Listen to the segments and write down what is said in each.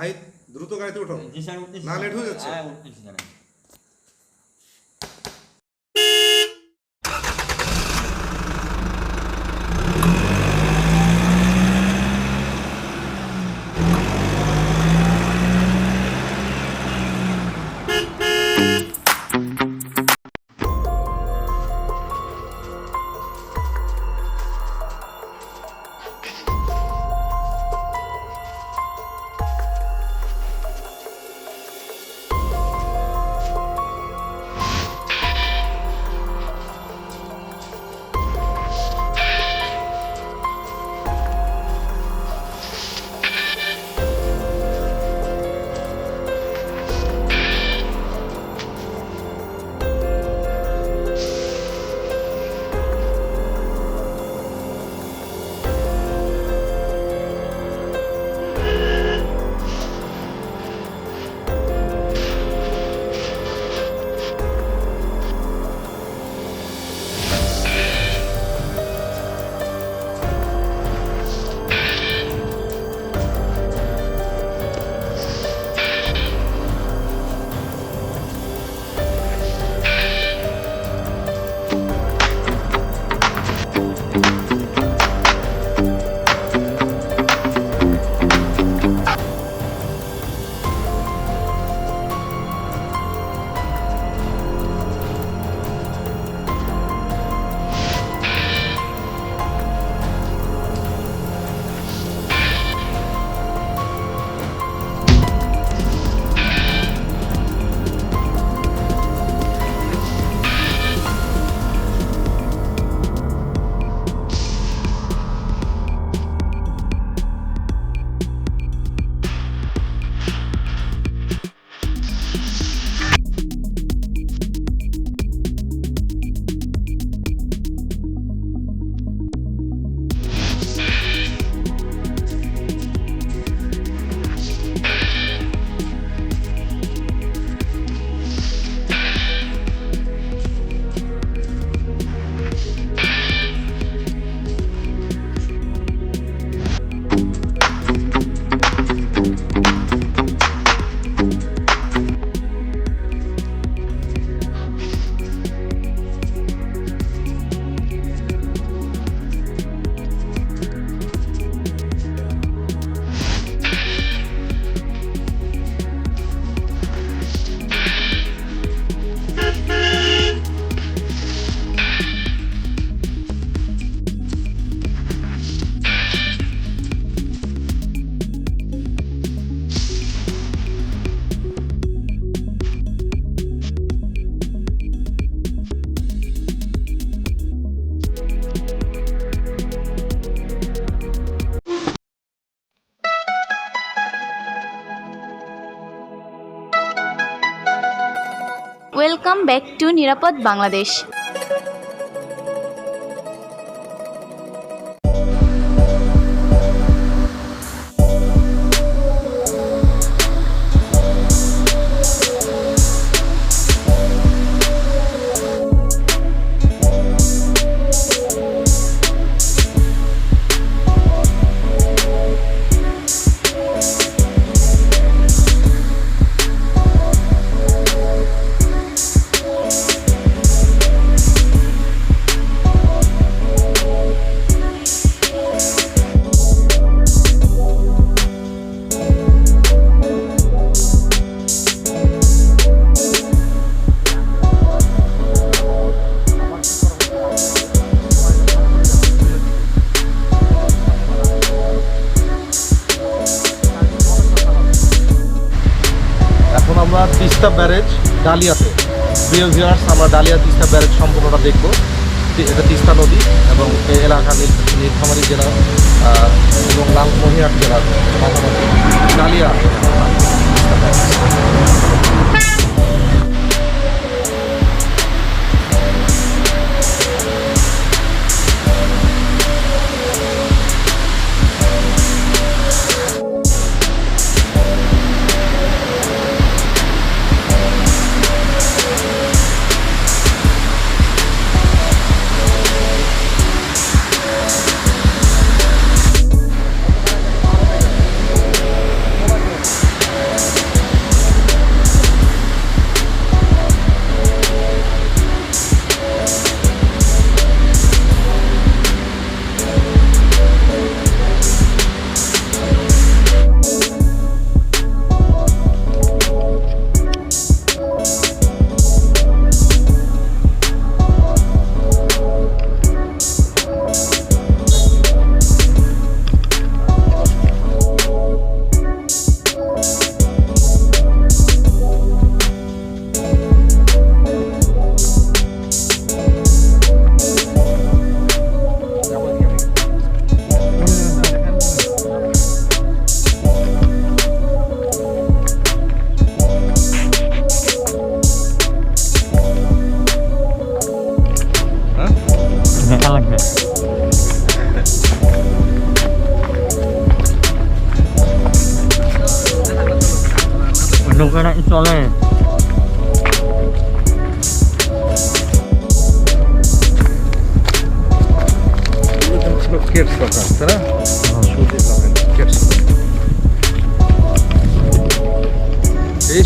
আহিত দ্রুত গাড়িতে ওঠো স্যার না, লেট হয়ে যাচ্ছে? হ্যাঁ ওয়েলকাম ব্যাক টু নিরাপদ বাংলাদেশ। আমরা তিস্তা ব্যারেজ ডালিয়াতে। প্রিয় ভিউয়ার্স আমরা ডালিয়া তিস্তা ব্যারেজ সম্পূর্ণটা দেখব। এটা তিস্তা নদী এবং এই এলাকা নীলফামারি জেলা এবং লালমহিয়ার জেলার ডালিয়া।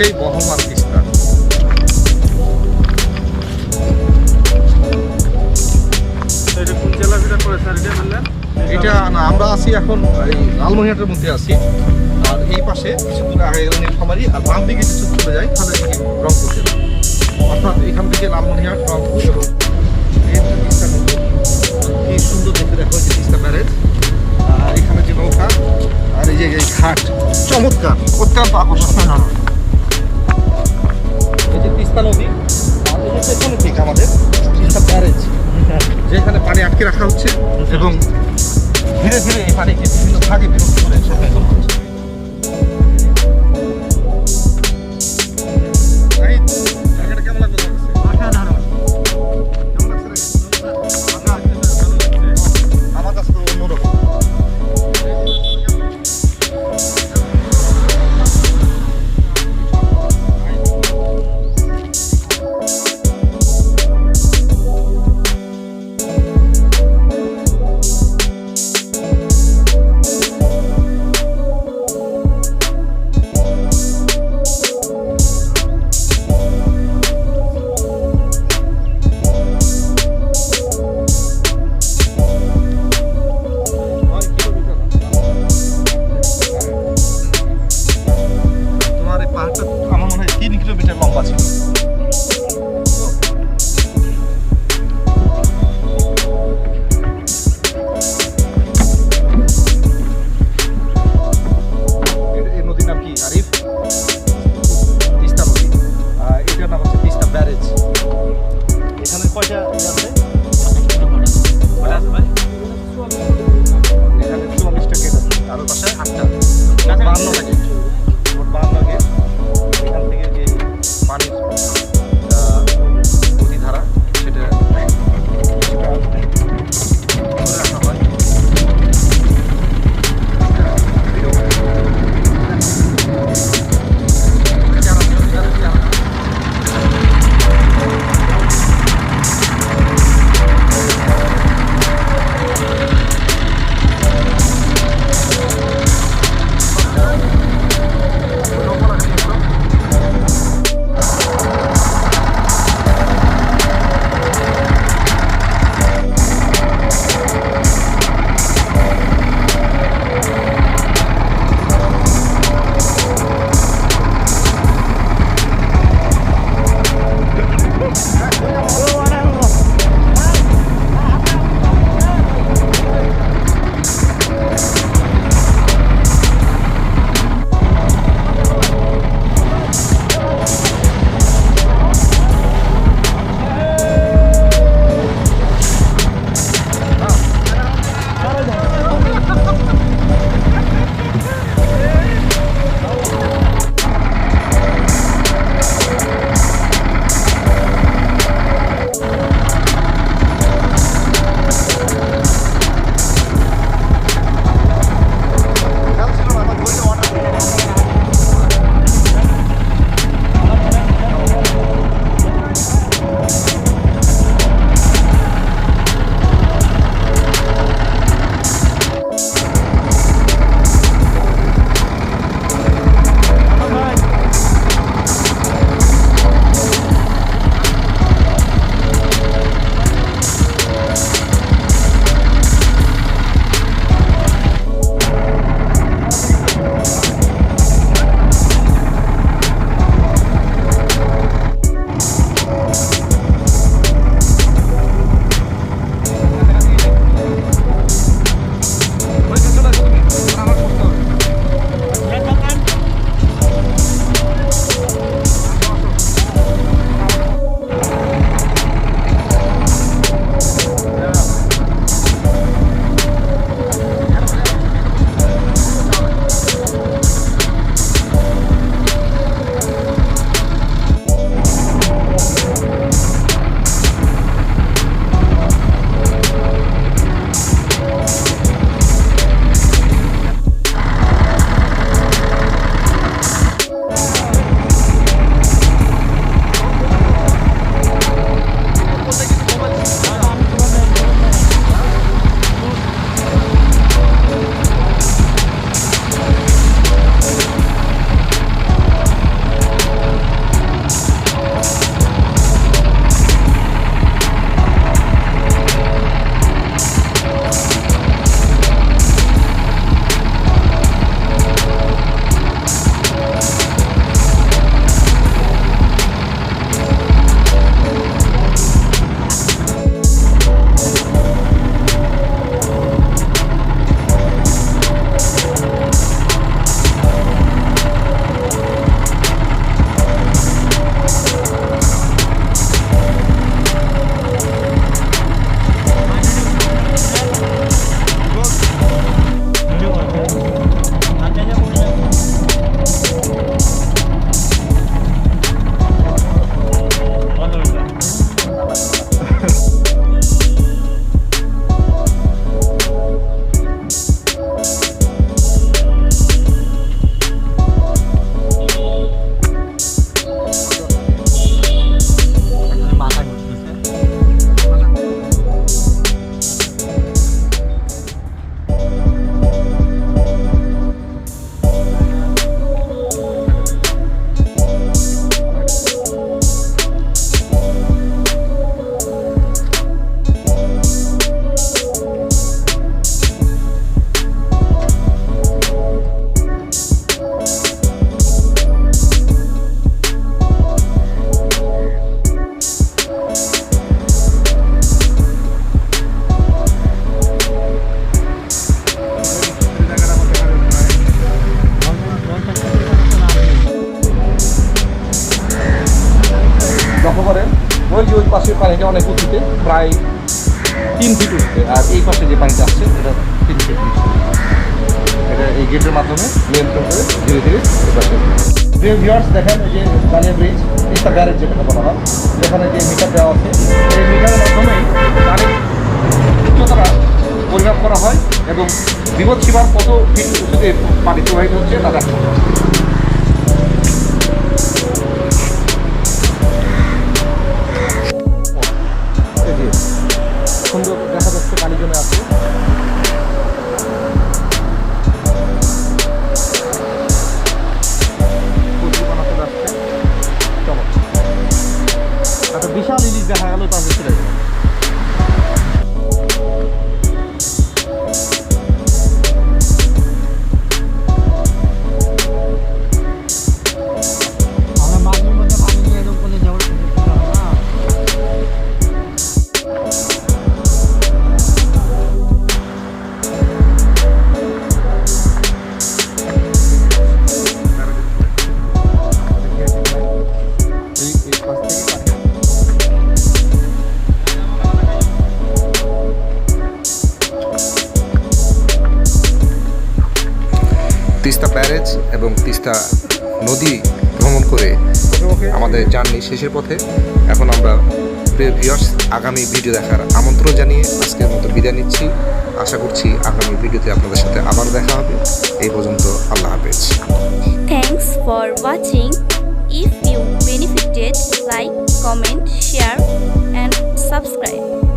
সেই বহমান তিস্তা এটা না আমরা আছি এখন এই লালমনিহাটের মধ্যে আছি। আর এই পাশে কিছু দূরে আগে গেলে নীলফামারি আর বাম দিকে কিছু চলে যায় তাহলে রংপুর জেলা। অর্থাৎ এখান থেকে লালমনিহাট রংপুর এবং তিস্তা নদী। কি সুন্দর দেখতে দেখো যে তিস্তা ব্যারেজ। আর এখানে যে নৌকা আর এই যে ঘাট। চমৎকার অত্যন্ত আকর্ষণীয়। এই যে তিস্তা নদী আর এই যে আমাদের তিস্তা ব্যারেজ যেখানে পানি আটকে রাখা হচ্ছে এবং ধীরে ধীরে এই পানিকে বিভিন্ন ভাগে বিভক্ত করে সরকার করা। হচ্ছে পাশের পানিটা অনেক উঁচুতে, প্রায় তিন ফিট উঠতে আর এই পাশে যে পানিটা আসছে, এটা তিন ফিট এটা এই গেটের মাধ্যমে নিয়ন্ত্রণ করে ধীরে ধীরে এই পাশে। প্রিয় ভিউয়ার্স দেখেন এই যে দানিয়া ব্রিজ তিস্তা ব্যারেজ যেটাকে বলা হয় এখানে যে মিটার দেওয়া আছে, এই মিটারের মাধ্যমেই পানির উচ্চতাটা পরিমাপ করা হয় এবং বিপদ সীমার কত ফিট উঁচুতে পানি প্রবাহিত হচ্ছে তা দেখা তিস্তা ব্যারেজ এবং তিস্তা নদী ভ্রমণ করে আমাদের জার্নি শেষের পথে এখন আমরা ভিউয়ার্স আগামী ভিডিও দেখার আমন্ত্রণ জানিয়ে আজকের মতো বিদায় নিচ্ছি আশা করছি আগামী ভিডিওতে আপনাদের সাথে আবার দেখা হবে এই পর্যন্ত আল্লাহ হাফেজ Thanks for watching. If you benefited like, comment share and subscribe.